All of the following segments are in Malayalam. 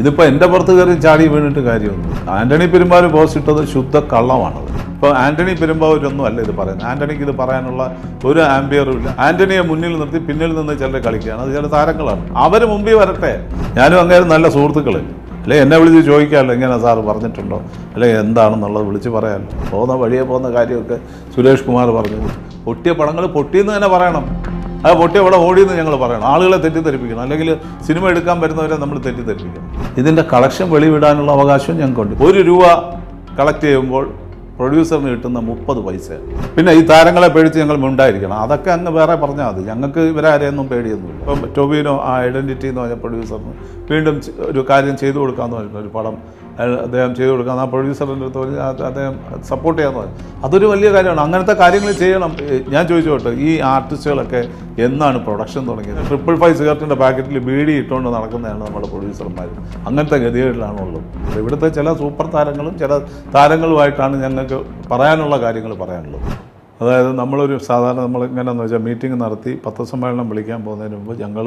ഇതിപ്പോൾ എന്റെ പുറത്ത് കയറി ചാടി വീണിട്ട് കാര്യമൊന്നും ആന്റണി പെരുമ്പാവൂർ പോസ്റ്റ് ഇട്ടത് ശുദ്ധ കള്ളമാണത്. ഇപ്പോൾ ആന്റണി പെരുമ്പാവൂരൊന്നും അല്ല ഇത് പറയുന്നത്. ആന്റണിക്ക് ഇത് പറയാനുള്ള ഒരു ആംബിയറും ഇല്ല. ആന്റണിയെ മുന്നിൽ നിർത്തി പിന്നിൽ നിന്ന് ചിലർ കളിക്കുകയാണ്. അത് ചില താരങ്ങളാണ്. അവർ മുമ്പിൽ വരട്ടെ. ഞാനും അങ്ങേരും നല്ല സുഹൃത്തുക്കൾ അല്ലെ എന്നെ വിളിച്ച് ചോദിക്കാമല്ലോ ഇങ്ങനെ സാറ് പറഞ്ഞിട്ടുണ്ടോ? അല്ലെ എന്താണെന്നുള്ളത് വിളിച്ച് പറയാമല്ലോ പോകുന്ന വഴിയെ പോകുന്ന കാര്യമൊക്കെ സുരേഷ് കുമാർ പറഞ്ഞു. പൊട്ടിയ പടങ്ങൾ പൊട്ടിയെന്ന് തന്നെ പറയണം. അത് പൊട്ടി അവിടെ ഓടിയെന്ന് ഞങ്ങൾ പറയണം. ആളുകളെ തെറ്റിദ്ധരിപ്പിക്കണം. അല്ലെങ്കിൽ സിനിമ എടുക്കാൻ വരുന്നവരെ നമ്മൾ തെറ്റിദ്ധരിപ്പിക്കണം. ഇതിന്റെ കളക്ഷൻ വെളിവിടാനുള്ള അവകാശവും ഞങ്ങൾക്കുണ്ട്. ഒരു രൂപ കളക്ട് ചെയ്യുമ്പോൾ പ്രൊഡ്യൂസറിന് കിട്ടുന്ന മുപ്പത് പൈസ. പിന്നെ ഈ താരങ്ങളെ പേടിച്ച് ഞങ്ങൾ മുണ്ടായിരിക്കണം. അതൊക്കെ അങ്ങ് വേറെ പറഞ്ഞാൽ മതി. ഞങ്ങൾക്ക് ഇവരാരെയൊന്നും പേടിയൊന്നുമില്ല. ഇപ്പം ടൊബിനോ ആ ഐഡന്റിറ്റി എന്ന് പറഞ്ഞ പ്രൊഡ്യൂസറിന് വീണ്ടും ഒരു കാര്യം ചെയ്തു കൊടുക്കാമെന്ന് പറഞ്ഞിട്ട് ഒരു പടം അദ്ദേഹം ചെയ്തു കൊടുക്കാൻ ആ പ്രൊഡ്യൂസറിന്റെ അടുത്ത് പറഞ്ഞ് അദ്ദേഹം സപ്പോർട്ട് ചെയ്യാമെന്ന് പറഞ്ഞു. അതൊരു വലിയ കാര്യമാണ്. അങ്ങനത്തെ കാര്യങ്ങൾ ചെയ്യണം. ഞാൻ ചോദിച്ചോട്ടെ ഈ ആർട്ടിസ്റ്റുകളൊക്കെ എന്നാണ് പ്രൊഡക്ഷൻ തുടങ്ങിയത്? ട്രിപ്പിൾ ഫൈവ് സിഗരറ്റിന്റെ പാക്കറ്റിൽ ബീഡി ഇട്ടുകൊണ്ട് നടക്കുന്നതാണ് നമ്മുടെ പ്രൊഡ്യൂസർമാർ അങ്ങനത്തെ ഗതികളിലാണുള്ളത് ഇവിടുത്തെ ചില സൂപ്പർ താരങ്ങളും ചില താരങ്ങളുമായിട്ടാണ് ഞങ്ങൾക്ക് പറയാനുള്ള കാര്യങ്ങൾ പറയാനുള്ളത് അതായത് നമ്മളൊരു സാധാരണ നമ്മൾ എങ്ങനെയാണെന്ന് വെച്ചാൽ മീറ്റിംഗ് നടത്തി പത്രസമ്മേളനം വിളിക്കാൻ പോകുന്നതിന് മുമ്പ് ഞങ്ങൾ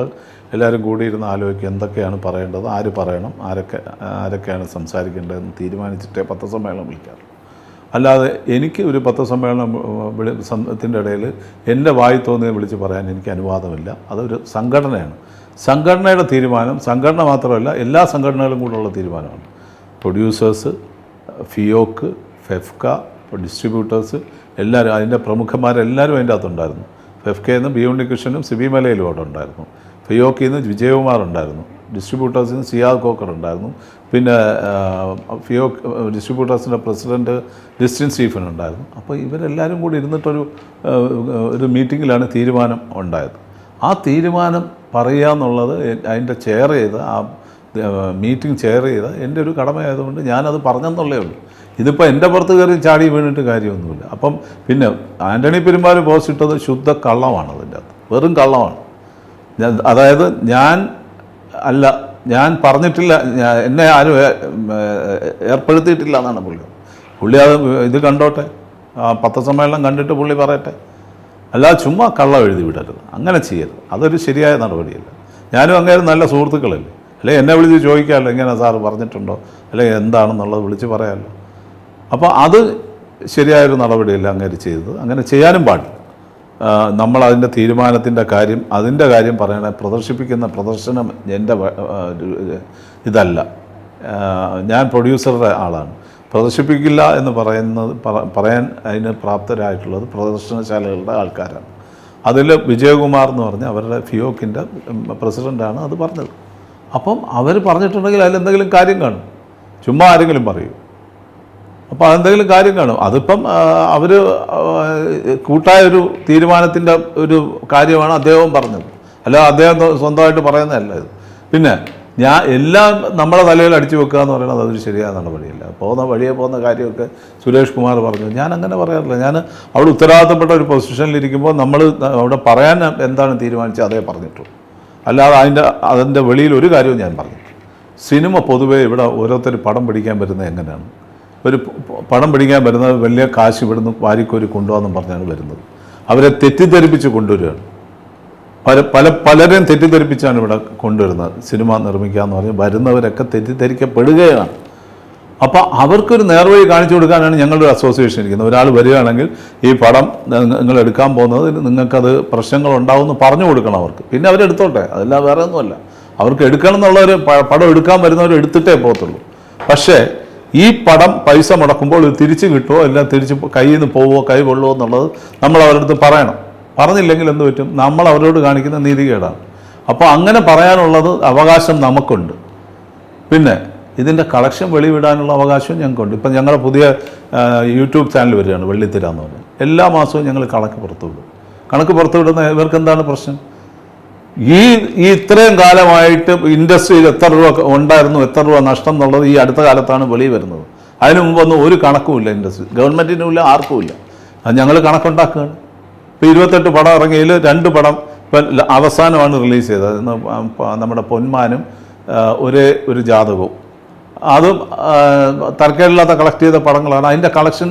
എല്ലാവരും കൂടിയിരുന്ന് ആലോചിക്കുക എന്തൊക്കെയാണ് പറയേണ്ടത് ആര് പറയണം ആരൊക്കെ ആരൊക്കെയാണ് സംസാരിക്കേണ്ടതെന്ന് തീരുമാനിച്ചിട്ടേ പത്രസമ്മേളനം വിളിക്കാറുള്ളൂ. അല്ലാതെ എനിക്ക് ഒരു പത്രസമ്മേളനം വിളി ത്തിന്റെ ഇടയിൽ എന്റെ വായി തോന്നിയത് വിളിച്ച് പറയാൻ എനിക്ക് അനുവാദമില്ല. അതൊരു സംഘടനയാണ്. സംഘടനയുടെ തീരുമാനം സംഘടന മാത്രമല്ല എല്ലാ സംഘടനകളും കൂടെയുള്ള തീരുമാനമാണ്. പ്രൊഡ്യൂസേഴ്സ് ഫിയോക്ക് ഫെഫ്ക ഡിസ്ട്രിബ്യൂട്ടേഴ്സ് എല്ലാവരും അതിന്റെ പ്രമുഖന്മാരെല്ലാവരും അതിന്റെ അകത്തുണ്ടായിരുന്നു. ഫെഫ്കയിൽ നിന്ന് ബി ഉണ്ണികൃഷ്ണനും സിബി മലയിലും അവിടെ ഉണ്ടായിരുന്നു. ഫിയോക്കിൽ നിന്ന് വിജയകുമാർ ഉണ്ടായിരുന്നു. ഡിസ്ട്രിബ്യൂട്ടേഴ്സിൽ നിന്ന് സിയാദ് കോക്കർ ഉണ്ടായിരുന്നു. പിന്നെ ഫിയോ ഡിസ്ട്രിബ്യൂട്ടേഴ്സിന്റെ പ്രസിഡന്റ് ജസ്റ്റിൻ സ്റ്റീഫൻ ഉണ്ടായിരുന്നു. അപ്പോൾ ഇവരെല്ലാവരും കൂടി ഇരുന്നിട്ടൊരു ഒരു മീറ്റിങ്ങിലാണ് തീരുമാനം ഉണ്ടായത്. ആ തീരുമാനം പറയുക എന്നുള്ളത് അതിന്റെ ചെയർ ചെയ്ത് ആ മീറ്റിംഗ് ചെയർ ചെയ്ത് എന്റെ ഒരു കടമയായതുകൊണ്ട് ഞാനത് പറഞ്ഞെന്നുള്ളേ ഉള്ളൂ. ഇതിപ്പോൾ എന്റെ പുറത്ത് കയറി ചാടി വീണിട്ട് കാര്യമൊന്നുമില്ല. അപ്പം പിന്നെ ആന്റണി പെരുമ്പാവൂർ പോസ്റ്റ് ഇട്ടത് ശുദ്ധ കള്ളമാണ് അതിന്റെ അകത്ത്. വെറും കള്ളമാണ്. അതായത് ഞാൻ അല്ല ഞാൻ പറഞ്ഞിട്ടില്ല എന്നെ ആരും ഏർപ്പെടുത്തിയിട്ടില്ല എന്നാണ് പുള്ളി. പുള്ളി അത് ഇത് കണ്ടോട്ടെ? പത്രസമ്മേളനം കണ്ടിട്ട് പുള്ളി പറയട്ടെ? അല്ലാതെ ചുമ്മാ കള്ളം എഴുതി വിടരുത്. അങ്ങനെ ചെയ്യരുത്. അതൊരു ശരിയായ നടപടിയല്ല. ഞാനും അങ്ങേരും നല്ല സുഹൃത്തുക്കളല്ലേ? അല്ലെങ്കിൽ എന്നെ വിളിച്ച് ചോദിക്കാമല്ലോ ഇങ്ങനെ സാറ് പറഞ്ഞിട്ടുണ്ടോ? അല്ലെങ്കിൽ എന്താണെന്നുള്ളത് വിളിച്ച് പറയാമല്ലോ. അപ്പോൾ അത് ശരിയായൊരു നടപടിയല്ല അങ്ങനെ ചെയ്തത്. അങ്ങനെ ചെയ്യാനും പാടില്ല. നമ്മൾ അതിന്റെ തീരുമാനത്തിന്റെ കാര്യം അതിന്റെ കാര്യം പറയണേ പ്രദർശിപ്പിക്കുന്ന പ്രദർശനം എന്റെ ഇതല്ല. ഞാൻ പ്രൊഡ്യൂസറുടെ ആളാണ്. പ്രദർശിപ്പിക്കില്ല എന്ന് പറയുന്നത് പറ- പറയാൻ അതിന് പ്രാപ്തരായിട്ടുള്ളത് പ്രദർശനശാലകളുടെ ആൾക്കാരാണ്. അതിൽ വിജയകുമാർ എന്ന് പറഞ്ഞ അവരുടെ ഫിയോക്കിന്റെ പ്രസിഡന്റാണ് അത് പറഞ്ഞത്. അപ്പം അവർ പറഞ്ഞിട്ടുണ്ടെങ്കിൽ അതിലെന്തെങ്കിലും കാര്യം കാണും. ചുമ്മാ ആരെങ്കിലും പറയൂ. അപ്പോൾ അതെന്തെങ്കിലും കാര്യം കാണും. അതിപ്പം അവർ കൂട്ടായ ഒരു തീരുമാനത്തിന്റെ ഒരു കാര്യമാണ് അദ്ദേഹം പറഞ്ഞത്. അല്ല അദ്ദേഹം സ്വന്തമായിട്ട് പറയുന്നതല്ല ഇത്. പിന്നെ ഞാൻ എല്ലാം നമ്മുടെ തലയിൽ അടിച്ചു വെക്കുക എന്ന് പറയുന്നത് അതൊരു ശരിയായ നടപടിയല്ല. പോകുന്ന വഴിയെ പോകുന്ന കാര്യമൊക്കെ സുരേഷ് കുമാർ പറഞ്ഞു. ഞാൻ അങ്ങനെ പറയാറില്ല. ഞാൻ അവിടെ ഉത്തരവാദിത്തപ്പെട്ട ഒരു പൊസിഷനിലിരിക്കുമ്പോൾ നമ്മൾ അവിടെ പറയാൻ എന്താണ് തീരുമാനിച്ചത് അതേ പറഞ്ഞിട്ടുള്ളൂ അല്ലാതെ അതിന്റെ അതിന്റെ വെളിയിൽ ഒരു കാര്യവും ഞാൻ പറഞ്ഞു സിനിമ പൊതുവേ ഇവിടെ ഓരോരുത്തർ പടം പിടിക്കാൻ വരുന്നത് എങ്ങനെയാണ്? ഒരു പണം പടം പിടിക്കാൻ വരുന്ന വലിയ കാശ് ഇവിടുന്ന് വാരിക്കോരി കൊണ്ടുപോകാന്ന് പറഞ്ഞാണ് വരുന്നത്. അവരെ തെറ്റിദ്ധരിപ്പിച്ച് കൊണ്ടുവരികയാണ്. പല പല പലരെയും തെറ്റിദ്ധരിപ്പിച്ചാണ് ഇവിടെ കൊണ്ടുവരുന്നത്. സിനിമ നിർമ്മിക്കുക എന്ന് പറഞ്ഞ് വരുന്നവരൊക്കെ തെറ്റിദ്ധരിക്കപ്പെടുകയാണ്. അപ്പോൾ അവർക്കൊരു നേർവഴി കാണിച്ചു കൊടുക്കാനാണ് ഞങ്ങളുടെ അസോസിയേഷൻ ഇരിക്കുന്നത്. ഒരാൾ വരികയാണെങ്കിൽ ഈ പടം നിങ്ങൾ എടുക്കാൻ പോകുന്നത് നിങ്ങൾക്കത് പ്രശ്നങ്ങൾ ഉണ്ടാവുമെന്ന് പറഞ്ഞു കൊടുക്കണം അവർക്ക്. പിന്നെ അവരെടുത്തോട്ടെ. അതല്ല വേറെ ഒന്നുമല്ല അവർക്ക് എടുക്കണം എന്നുള്ളവർ പടം എടുക്കാൻ വരുന്നവർ എടുത്തിട്ടേ പോകത്തുള്ളൂ. പക്ഷേ ഈ പടം പൈസ മുടക്കുമ്പോൾ ഇത് തിരിച്ചു കിട്ടുമോ എല്ലാം തിരിച്ച് കയ്യിൽ നിന്ന് പോവോ കൈ കൊള്ളുമോ എന്നുള്ളത് നമ്മൾ അവരുടെ അടുത്ത് പറയണം. പറഞ്ഞില്ലെങ്കിൽ എന്ത് പറ്റും? നമ്മൾ അവരോട് കാണിക്കുന്ന നീതികേടാണ് അപ്പോൾ അങ്ങനെ പറയാനുള്ളത് അവകാശം നമുക്കുണ്ട്. പിന്നെ ഇതിന്റെ കളക്ഷൻ വെളിവിടാനുള്ള അവകാശവും ഞങ്ങൾക്കുണ്ട്. ഇപ്പം ഞങ്ങളുടെ പുതിയ യൂട്യൂബ് ചാനൽ വരികയാണ് വെള്ളിത്തിര എന്ന് പറഞ്ഞാൽ എല്ലാ മാസവും ഞങ്ങൾ കണക്ക് പുറത്തുവിടും. കണക്ക് പുറത്തുവിടുന്ന ഇവർക്ക് എന്താണ് പ്രശ്നം? ഈ ഈ ഇത്രയും കാലമായിട്ട് ഇൻഡസ്ട്രിയിൽ എത്ര രൂപ ഉണ്ടായിരുന്നു എത്ര രൂപ നഷ്ടം എന്നുള്ളത് ഈ അടുത്ത കാലത്താണ് വെളിയിൽ വരുന്നത്. അതിനു മുമ്പൊന്നും ഒരു കണക്കുമില്ല ഇൻഡസ്ട്രി. ഗവൺമെന്റിനുമില്ല ആർക്കുമില്ല അത് ഞങ്ങൾ കണക്കുണ്ടാക്കുകയാണ്. ഇപ്പോൾ ഇരുപത്തെട്ട് പടം ഇറങ്ങിയതിൽ രണ്ട് പടം ഇപ്പം അവസാനമാണ് റിലീസ് ചെയ്തത്. നമ്മുടെ പൊന്മാനും ഒരേ ഒരു ജാതകവും. അതും തർക്കമില്ലാത്ത കളക്ട് ചെയ്ത പടങ്ങളാണ്. അതിന്റെ കളക്ഷൻ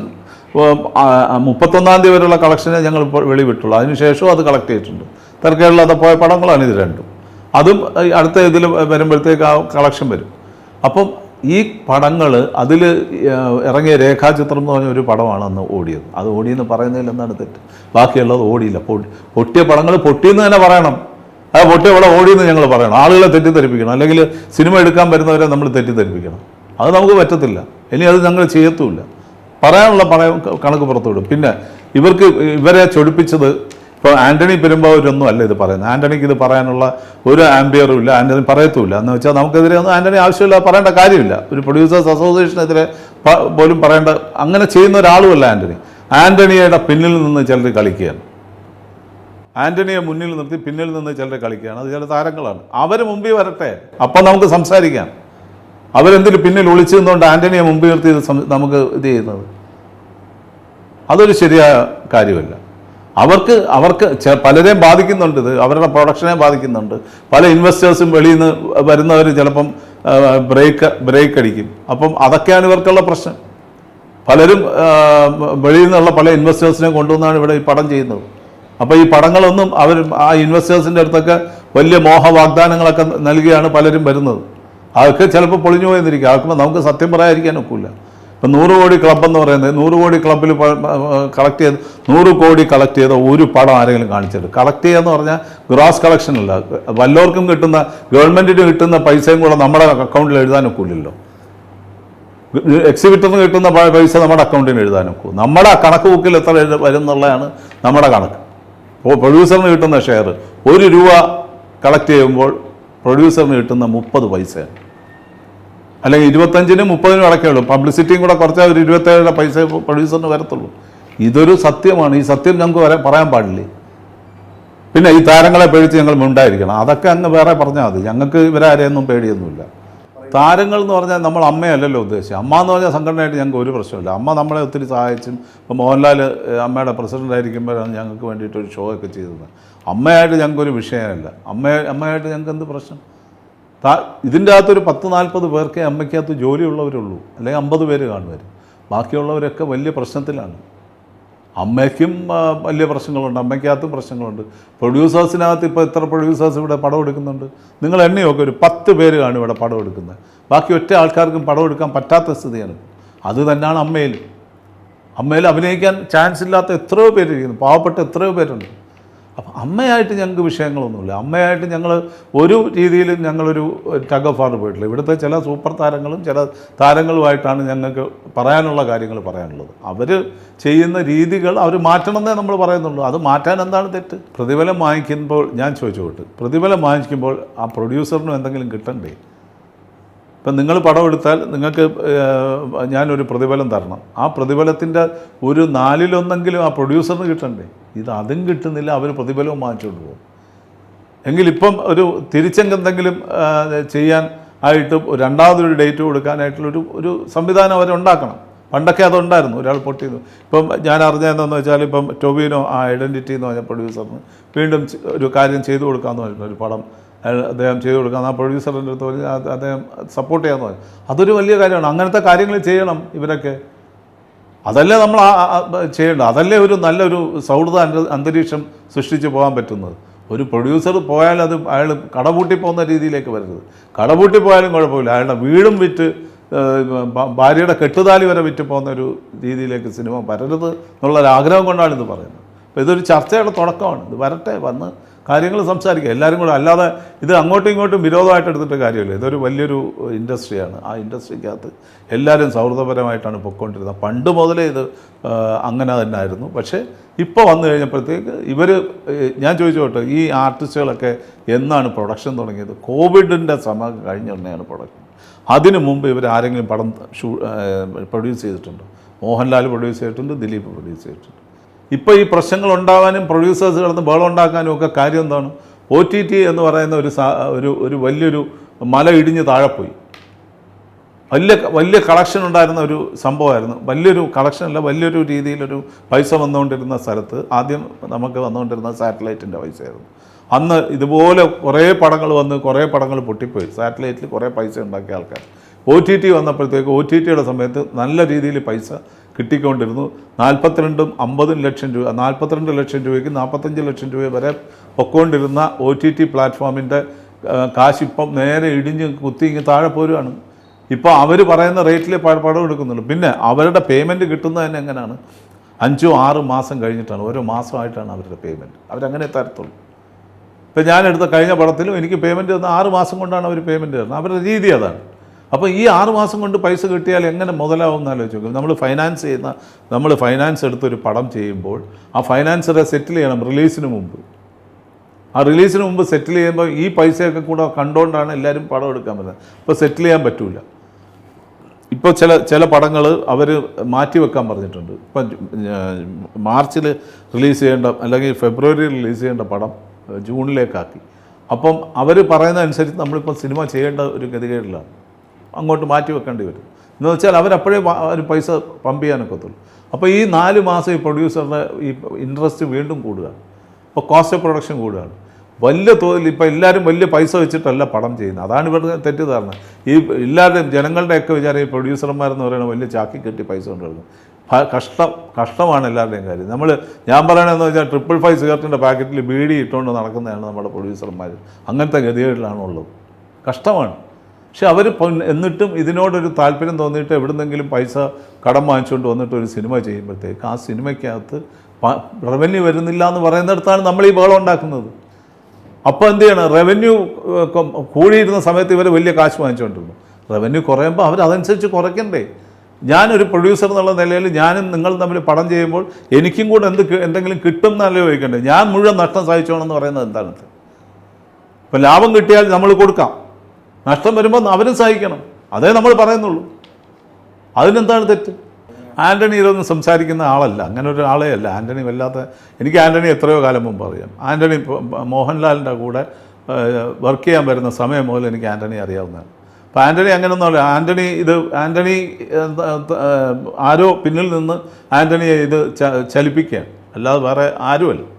മുപ്പത്തൊന്നാം തീയതി വരെയുള്ള കളക്ഷനെ ഞങ്ങൾ വെളിവിട്ടുള്ളൂ. അതിനുശേഷവും അത് കളക്ട് ചെയ്തിട്ടുണ്ട്. തരക്കേടില്ലാത്ത പോയ പടങ്ങളാണ് ഇത് രണ്ടും. അതും അടുത്ത ഇതിൽ വരുമ്പോഴത്തേക്ക് ആ കളക്ഷൻ വരും. അപ്പം ഈ പടങ്ങൾ അതിൽ ഇറങ്ങിയ രേഖാചിത്രം എന്ന് പറഞ്ഞ ഒരു പടമാണ് അന്ന് ഓടിയത്. അത് ഓടിയെന്ന് പറയുന്നതിൽ എന്താണ് തെറ്റ്? ബാക്കിയുള്ളത് ഓടിയില്ല. പൊട്ടി- പൊട്ടിയ പടങ്ങൾ പൊട്ടിയെന്ന് തന്നെ പറയണം. ആ പൊട്ടിയ പടം ഓടിയെന്ന് ഞങ്ങൾ പറയണം. ആളുകളെ തെറ്റിദ്ധരിപ്പിക്കണം. അല്ലെങ്കിൽ സിനിമ എടുക്കാൻ വരുന്നവരെ നമ്മൾ തെറ്റിദ്ധരിപ്പിക്കണം. അത് നമുക്ക് പറ്റത്തില്ല. ഇനി അത് ഞങ്ങൾ ചെയ്യത്തുമില്ല. പറയാനുള്ള പറയാൻ കണക്ക് പുറത്തു വിടും. പിന്നെ ഇവർക്ക് ഇവരെ ചൊടിപ്പിച്ചത് ഇപ്പോൾ ആന്റണി പെരുമ്പാവൂരൊന്നും അല്ല ഇത് പറയുന്നത്. ആന്റണിക്ക് ഇത് പറയാനുള്ള ഒരു ആംബിയറും ഇല്ല. ആന്റണി പറയത്തുമില്ല. എന്ന് വെച്ചാൽ നമുക്കെതിരെ ഒന്നും ആന്റണി ആവശ്യമില്ല പറയേണ്ട കാര്യമില്ല. ഒരു പ്രൊഡ്യൂസേഴ്സ് അസോസിയേഷനെതിരെ പോലും പറയേണ്ട അങ്ങനെ ചെയ്യുന്ന ഒരാളുമല്ല ആന്റണി. ആന്റണിയുടെ പിന്നിൽ നിന്ന് ചിലർ കളിക്കുകയാണ്. ആന്റണിയെ മുന്നിൽ നിർത്തി പിന്നിൽ നിന്ന് ചിലർ കളിക്കുകയാണ്. അത് ചില താരങ്ങളാണ്. അവർ മുമ്പിൽ വരട്ടെ. അപ്പം നമുക്ക് സംസാരിക്കാം. അവരെന്തിന് പിന്നിൽ ഒളിച്ചു നിന്നുകൊണ്ട് ആന്റണിയെ മുമ്പിൽ നിർത്തി നമുക്ക് ഇത് ചെയ്യുന്നത്? അതൊരു ശരിയായ കാര്യമല്ല. അവർക്ക് അവർക്ക് പലരെയും ബാധിക്കുന്നുണ്ട് ഇത്. അവരുടെ പ്രൊഡക്ഷനെ ബാധിക്കുന്നുണ്ട്. പല ഇൻവെസ്റ്റേഴ്സും വെളിയിൽ നിന്ന് വരുന്നവർ ചിലപ്പം ബ്രേക്ക് ബ്രേക്ക് അടിക്കും അപ്പം അതൊക്കെയാണ് ഇവർക്കുള്ള പ്രശ്നം. പലരും വെളിയിൽ നിന്നുള്ള പല ഇൻവെസ്റ്റേഴ്സിനെ കൊണ്ടുവന്നാണ് ഇവിടെ ഈ പടം ചെയ്യുന്നത്. അപ്പോൾ ഈ പടങ്ങളൊന്നും അവർ ആ ഇൻവെസ്റ്റേഴ്സിന്റെ അടുത്തൊക്കെ വലിയ മോഹ വാഗ്ദാനങ്ങളൊക്കെ നൽകിയാണ് പലരും വരുന്നത്. അതൊക്കെ ചിലപ്പോൾ പൊളിഞ്ഞു പോയെന്നിരിക്കും. അതൊക്കെ നമുക്ക് സത്യം പറയാതിരിക്കാൻ ഒക്കില്ല ഇപ്പം നൂറ് കോടി ക്ലബ് എന്ന് പറയുന്നത് നൂറ് കോടി ക്ലബിൽ കളക്ട് ചെയ്ത് നൂറ് കോടി കളക്ട് ചെയ്ത ഒരു പടം ആരെങ്കിലും കാണിച്ചിട്ട് കളക്ട് ചെയ്യുക എന്ന് പറഞ്ഞാൽ ഗ്രോസ് കളക്ഷൻ അല്ല. വല്ലവർക്കും കിട്ടുന്ന ഗവൺമെന്റിന് കിട്ടുന്ന പൈസയും കൂടെ നമ്മുടെ അക്കൗണ്ടിൽ എഴുതാനൊക്കില്ലല്ലോ എക്സിബിറ്ററിന് കിട്ടുന്ന പൈസ നമ്മുടെ അക്കൗണ്ടിന് എഴുതാൻ ഒക്കും. നമ്മുടെ കണക്ക് ബുക്കിൽ എത്ര വരും എന്നുള്ളതാണ് നമ്മുടെ കണക്ക്. ഇപ്പോൾ പ്രൊഡ്യൂസറിന് കിട്ടുന്ന ഷെയർ ഒരു രൂപ കളക്ട് ചെയ്യുമ്പോൾ പ്രൊഡ്യൂസറിന് കിട്ടുന്ന മുപ്പത് പൈസയാണ്. അല്ലെങ്കിൽ ഇരുപത്തഞ്ചിനും മുപ്പതിനും അടക്കേ ഉള്ളൂ. പബ്ലിസിറ്റിയും കൂടെ കുറച്ചാൽ ഒരു ഇരുപത്തേഴര പൈസ പ്രൊഡ്യൂസറിന് വരത്തുള്ളൂ. ഇതൊരു സത്യമാണ്. ഈ സത്യം ഞങ്ങൾക്ക് വരെ പറയാൻ പാടില്ലേ? പിന്നെ ഈ താരങ്ങളെ പേടിച്ച് ഞങ്ങൾ മുണ്ടായിരിക്കണം. അതൊക്കെ അങ്ങ് വേറെ പറഞ്ഞാൽ മതി. ഞങ്ങൾക്ക് ഇവരാരെയൊന്നും പേടിയൊന്നുമില്ല. താരങ്ങൾ എന്ന് പറഞ്ഞാൽ നമ്മൾ അമ്മയല്ലല്ലോ ഉദ്ദേശിച്ചത്. അമ്മ എന്ന് പറഞ്ഞാൽ സംഘടനയായിട്ട് ഞങ്ങൾക്ക് ഒരു പ്രശ്നമില്ല. അമ്മ നമ്മളെ ഒത്തിരി സഹായിച്ചും ഇപ്പോൾ മോഹൻലാൽ അമ്മയുടെ പ്രസിഡന്റ് ആയിരിക്കുമ്പോഴാണ് ഞങ്ങൾക്ക് വേണ്ടിയിട്ട് ഒരു ഷോ ഒക്കെ ചെയ്തത്. അമ്മയായിട്ട് ഞങ്ങൾക്കൊരു വിഷയമല്ല. അമ്മ അമ്മയായിട്ട് ഞങ്ങൾക്ക് എന്ത് പ്രശ്നം? ഇതിന്റെ അകത്തൊരു പത്ത് നാൽപ്പത് പേർക്കേ അമ്മയ്ക്കകത്ത് ജോലിയുള്ളവരുള്ളൂ. അല്ലെങ്കിൽ അമ്പത് പേര് കാണുമായിരുന്നു. ബാക്കിയുള്ളവരൊക്കെ വലിയ പ്രശ്നത്തിലാണ്. അമ്മയ്ക്കും വലിയ പ്രശ്നങ്ങളുണ്ട്. അമ്മയ്ക്കകത്തും പ്രശ്നങ്ങളുണ്ട്. പ്രൊഡ്യൂസേഴ്സിനകത്ത് ഇപ്പോൾ എത്ര പ്രൊഡ്യൂസേഴ്സ് ഇവിടെ പടം എടുക്കുന്നുണ്ട്? നിങ്ങൾ എണ്ണയൊക്കെ ഒരു പത്ത് പേര് കാണും ഇവിടെ പടം എടുക്കുന്നത്. ബാക്കി ഒറ്റ ആൾക്കാർക്കും പടം എടുക്കാൻ പറ്റാത്ത സ്ഥിതിയാണ്. അത് തന്നെയാണ് അമ്മയിൽ. അമ്മയിൽ അഭിനയിക്കാൻ ചാൻസ് ഇല്ലാത്ത എത്രയോ പേരിരിക്കുന്നു പാവപ്പെട്ട എത്രയോ പേരുണ്ട്. അപ്പം അമ്മയായിട്ട് ഞങ്ങൾക്ക് വിഷയങ്ങളൊന്നുമില്ല. അമ്മയായിട്ട് ഞങ്ങൾ ഒരു രീതിയിലും ഞങ്ങളൊരു ടഗ് ഓഫ് ആണ് പോയിട്ടില്ല ഇവിടുത്തെ ചില സൂപ്പർ താരങ്ങളും ചില താരങ്ങളുമായിട്ടാണ് ഞങ്ങൾക്ക് പറയാനുള്ള കാര്യങ്ങൾ പറയാനുള്ളത്. അവർ ചെയ്യുന്ന രീതികൾ അവർ മാറ്റണമെന്നേ നമ്മൾ പറയുന്നുള്ളൂ. അത് മാറ്റാൻ എന്താണ് തെറ്റ്? പ്രതിഫലം വാങ്ങിക്കുമ്പോൾ ഞാൻ ചോദിച്ചോട്ട് പ്രതിഫലം വാങ്ങിക്കുമ്പോൾ ആ പ്രൊഡ്യൂസറിനും എന്തെങ്കിലും കിട്ടണ്ടേ? ഇപ്പം നിങ്ങൾ പടം എടുത്താൽ നിങ്ങൾക്ക് ഞാനൊരു പ്രതിഫലം തരണം. ആ പ്രതിഫലത്തിന്റെ ഒരു നാലിലൊന്നെങ്കിലും ആ പ്രൊഡ്യൂസറിന് കിട്ടണ്ടേ? ഇത് അതും കിട്ടുന്നില്ല അവർ പ്രതിഫലവും വാങ്ങിച്ചുകൊണ്ട് പോകും. എങ്കിലിപ്പം ഒരു തിരിച്ചെന്തെങ്കിലും ചെയ്യാൻ ആയിട്ട് രണ്ടാമതൊരു ഡേറ്റ് കൊടുക്കാനായിട്ടുള്ളൊരു ഒരു സംവിധാനം അവരുണ്ടാക്കണം പണ്ടൊക്കെ അതുണ്ടായിരുന്നു ഒരാൾ പൊട്ടിയിരുന്നു. ഇപ്പം ഞാൻ അറിഞ്ഞതെന്ന് വെച്ചാൽ ഇപ്പം ടൊബിനോ ആ ഐഡന്റിറ്റി എന്ന് പറഞ്ഞ പ്രൊഡ്യൂസറിന് വീണ്ടും ഒരു കാര്യം ചെയ്തു കൊടുക്കാമെന്ന് പറഞ്ഞിട്ടുണ്ട് ഒരു പടം അദ്ദേഹം ചെയ്തു കൊടുക്കാം ആ പ്രൊഡ്യൂസറിന്റെ അടുത്ത് പറഞ്ഞ് അദ്ദേഹം സപ്പോർട്ട് ചെയ്യാമെന്ന് പറഞ്ഞു. അതൊരു വലിയ കാര്യമാണ്. അങ്ങനത്തെ കാര്യങ്ങൾ ചെയ്യണം ഇവരൊക്കെ. അതല്ലേ നമ്മൾ ചെയ്യേണ്ടത്? അതല്ലേ ഒരു നല്ലൊരു സൗഹൃദ അന്തരീക്ഷം സൃഷ്ടിച്ച് പോകാൻ പറ്റുന്നത്? ഒരു പ്രൊഡ്യൂസർ പോയാൽ അത് അയാൾ കടപൂട്ടി പോകുന്ന രീതിയിലേക്ക് വരരുത്. കടപൂട്ടി പോയാലും കുഴപ്പമില്ല. അയാളുടെ വീടും വിറ്റ് ഭാര്യയുടെ കെട്ടുതാലി വരെ വിറ്റ് പോകുന്ന ഒരു രീതിയിലേക്ക് സിനിമ വരരുത് എന്നുള്ളൊരു ആഗ്രഹം കൊണ്ടാണ് ഇത് പറയുന്നത്. അപ്പോൾ ഇതൊരു ചർച്ചയുടെ തുടക്കമാണ്. ഇത് വരട്ടെ. വന്ന് കാര്യങ്ങൾ സംസാരിക്കുക. എല്ലാവരും കൂടെ അല്ലാതെ ഇത് അങ്ങോട്ടും ഇങ്ങോട്ടും വിരോധമായിട്ട് എടുത്തിട്ട് കാര്യമില്ല. ഇതൊരു വലിയൊരു ഇൻഡസ്ട്രിയാണ്. ആ ഇൻഡസ്ട്രിക്കകത്ത് എല്ലാവരും സൗഹൃദപരമായിട്ടാണ് പൊയ്ക്കൊണ്ടിരുന്നത്. പണ്ട് മുതലേ ഇത് അങ്ങനെ തന്നെ ആയിരുന്നു പക്ഷേ ഇപ്പോൾ വന്നു കഴിഞ്ഞപ്പോഴത്തേക്ക് ഇവർ ഞാൻ ചോദിച്ചോട്ടെ ഈ ആർട്ടിസ്റ്റുകളൊക്കെ എന്നാണ് പ്രൊഡക്ഷൻ തുടങ്ങിയത്? കോവിഡിന്റെ സമയം കഴിഞ്ഞ ഉടനെയാണ് പ്രൊഡക്ഷൻ. അതിനു മുമ്പ് ഇവർ ആരെങ്കിലും പടം ഷൂ പ്രൊഡ്യൂസ് ചെയ്തിട്ടുണ്ടോ? മോഹൻലാൽ പ്രൊഡ്യൂസ് ചെയ്തിട്ടുണ്ട് ദിലീപ് പ്രൊഡ്യൂസ് ചെയ്തിട്ടുണ്ട്. ഇപ്പോൾ ഈ പ്രശ്നങ്ങൾ ഉണ്ടാകാനും പ്രൊഡ്യൂസേഴ്സ് കിടന്ന് ബഹളം ഉണ്ടാക്കാനും ഒക്കെ കാര്യം എന്താണ്? ഒ ടി ടി എന്ന് പറയുന്ന ഒരു ഒരു ഒരു വലിയൊരു മല ഇടിഞ്ഞ് താഴെ പോയി. വലിയ വലിയ കളക്ഷൻ ഉണ്ടായിരുന്ന ഒരു സംഭവമായിരുന്നു. വലിയൊരു കളക്ഷൻ അല്ല വലിയൊരു രീതിയിലൊരു പൈസ വന്നുകൊണ്ടിരുന്ന സ്ഥലത്ത് ആദ്യം നമുക്ക് വന്നുകൊണ്ടിരുന്ന സാറ്റലൈറ്റിന്റെ പൈസയായിരുന്നു. അന്ന് ഇതുപോലെ കുറേ പടങ്ങൾ വന്ന് കുറേ പടങ്ങൾ പൊട്ടിപ്പോയി. സാറ്റലൈറ്റിൽ കുറേ പൈസ ഉണ്ടാക്കിയ ആൾക്കാർ. ഒ ടി ടി വന്നപ്പോഴത്തേക്ക് ഒ ടി ടിയുടെ സമയത്ത് നല്ല രീതിയിൽ പൈസ കിട്ടിക്കൊണ്ടിരുന്നു. നാൽപ്പത്തിരണ്ടും അമ്പതും ലക്ഷം രൂപ നാൽപ്പത്തിരണ്ട് ലക്ഷം രൂപയ്ക്ക് നാൽപ്പത്തഞ്ച് ലക്ഷം രൂപ വരെ പൊക്കോണ്ടിരുന്ന ഒ ടി ടി പ്ലാറ്റ്ഫോമിന്റെ കാശിപ്പം നേരെ ഇടിഞ്ഞ് കുത്തി ഇങ്ങ് താഴെ പോരുകയാണ് ഇപ്പോൾ അവർ പറയുന്ന റേറ്റിൽ പടം എടുക്കുന്നുള്ളൂ. പിന്നെ അവരുടെ പേയ്മെന്റ് കിട്ടുന്നത് തന്നെ എങ്ങനെയാണ് അഞ്ചോ ആറ് മാസം കഴിഞ്ഞിട്ടാണ് ഓരോ മാസമായിട്ടാണ് അവരുടെ പേയ്മെന്റ് അവരങ്ങനെ തരത്തുള്ളൂ. ഇപ്പം ഞാനെടുത്ത കഴിഞ്ഞ പടത്തിലും എനിക്ക് പേയ്മെന്റ് തന്ന ആറ് മാസം കൊണ്ടാണ് അവർ പേയ്മെന്റ് തരുന്നത്. അവരുടെ രീതി അതാണ്. അപ്പോൾ ഈ ആറ് മാസം കൊണ്ട് പൈസ കിട്ടിയാൽ എങ്ങനെ മുതലാവും എന്ന് ആലോചിച്ച് നമ്മൾ ഫൈനാൻസ് ചെയ്യുന്ന നമ്മൾ ഫൈനാൻസ് എടുത്തൊരു പടം ചെയ്യുമ്പോൾ ആ ഫൈനാൻസറെ സെറ്റിൽ ചെയ്യണം റിലീസിന് മുമ്പ്. ആ റിലീസിന് മുമ്പ് സെറ്റിൽ ചെയ്യുമ്പോൾ ഈ പൈസയൊക്കെ കൂടെ കണ്ടുകൊണ്ടാണ് എല്ലാവരും പടം എടുക്കാൻ പറ്റുന്നത് അപ്പോൾ സെറ്റിൽ ചെയ്യാൻ പറ്റില്ല ഇപ്പോൾ ചില ചില പടങ്ങൾ അവർ മാറ്റി വെക്കാൻ പറഞ്ഞിട്ടുണ്ട്. ഇപ്പം മാർച്ചിൽ റിലീസ് ചെയ്യേണ്ട അല്ലെങ്കിൽ ഫെബ്രുവരി റിലീസ് ചെയ്യേണ്ട പടം ജൂണിലേക്കാക്കി. അപ്പം അവർ പറയുന്നതനുസരിച്ച് നമ്മളിപ്പോൾ സിനിമ ചെയ്യേണ്ട ഒരു ഗതികേടിലാണ്. അങ്ങോട്ട് മാറ്റി വെക്കേണ്ടി വരും. എന്ന് വെച്ചാൽ അവരപ്പോഴേ ഒരു പൈസ പമ്പ് ചെയ്യാനൊക്കത്തുള്ളൂ അപ്പോൾ ഈ നാല് മാസം ഈ പ്രൊഡ്യൂസറിന്റെ ഈ ഇൻട്രസ്റ്റ് വീണ്ടും കൂടുകയാണ് അപ്പോൾ കോസ്റ്റ് ഓഫ് പ്രൊഡക്ഷൻ കൂടുകയാണ്. വലിയ തോതിൽ ഇപ്പോൾ എല്ലാവരും വലിയ പൈസ വെച്ചിട്ടല്ല പടം ചെയ്യുന്നത്. അതാണ് ഇവരുടെ തെറ്റിദ്ധാരണ. ഈ എല്ലാവരുടെയും ജനങ്ങളുടെയൊക്കെ വിചാരം ഈ പ്രൊഡ്യൂസർമാരെന്ന് പറയുന്നത് വലിയ ചാക്കി കെട്ടി പൈസ കൊണ്ടുവരുന്നത്. കഷ്ടം കഷ്ടമാണ് എല്ലാവരുടെയും കാര്യം. നമ്മൾ ഞാൻ പറയണതെന്ന് വെച്ചാൽ ട്രിപ്പിൾ ഫൈവ് സിഗരറ്റിന്റെ പാക്കറ്റിൽ ബീഡി ഇട്ടുകൊണ്ട് നടക്കുന്നതാണ് നമ്മുടെ പ്രൊഡ്യൂസർമാർ അങ്ങനത്തെ ഗതികേടിലാണ് ഉള്ളത് കഷ്ടമാണ്. പക്ഷെ അവർ എന്നിട്ടും ഇതിനോടൊരു താല്പര്യം തോന്നിയിട്ട് എവിടുന്നെങ്കിലും പൈസ കടം വാങ്ങിച്ചുകൊണ്ട് വന്നിട്ട് ഒരു സിനിമ ചെയ്യുമ്പോഴത്തേക്ക് ആ സിനിമയ്ക്കകത്ത് റവന്യൂ വരുന്നില്ല എന്ന് പറയുന്നിടത്താണ് നമ്മൾ ഈ ബഹളം ഉണ്ടാക്കുന്നത്. അപ്പോൾ എന്ത് ചെയ്യണം? റവന്യൂ കൂടിയിരുന്ന സമയത്ത് ഇവർ വലിയ കാശ് വാങ്ങിച്ചുകൊണ്ടിരുന്നു. റവന്യൂ കുറയുമ്പോൾ അവർ അതനുസരിച്ച് കുറയ്ക്കണ്ടേ? ഞാനൊരു പ്രൊഡ്യൂസർ എന്നുള്ള നിലയിൽ ഞാനും നിങ്ങളും തമ്മിൽ പടം ചെയ്യുമ്പോൾ എനിക്കും കൂടെ എന്ത് എന്തെങ്കിലും കിട്ടും എന്നല്ലേ ചോദിക്കണ്ടേ ഞാൻ മുഴുവൻ നഷ്ടം സഹിച്ചോണമെന്ന് പറയുന്നത് എന്താണ് ഇപ്പം ലാഭം കിട്ടിയാൽ നമ്മൾ കൊടുക്കാം. നഷ്ടം വരുമ്പോൾ അവരും സഹിക്കണം. അതേ നമ്മൾ പറയുന്നുള്ളൂ. അതിനെന്താണ് തെറ്റ്? ആന്റണി ഇതൊന്നും സംസാരിക്കുന്ന ആളല്ല. അങ്ങനെ ഒരു അല്ല. ആന്റണി വല്ലാത്ത എനിക്ക് ആന്റണി എത്രയോ കാലം മുമ്പ് അറിയാം. ആന്റണി മോഹൻലാലിന്റെ കൂടെ വർക്ക് ചെയ്യാൻ വരുന്ന സമയം മുതൽ എനിക്ക് ആന്റണി അറിയാവുന്നതാണ്. അപ്പോൾ ആന്റണി അങ്ങനെയൊന്നും അല്ല. ആന്റണി ഇത് ആന്റണി ആരോ പിന്നിൽ നിന്ന് ആന്റണിയെ ഇത് ചലിപ്പിക്കുകയാണ്. അല്ലാതെ വേറെ ആരുമല്ല.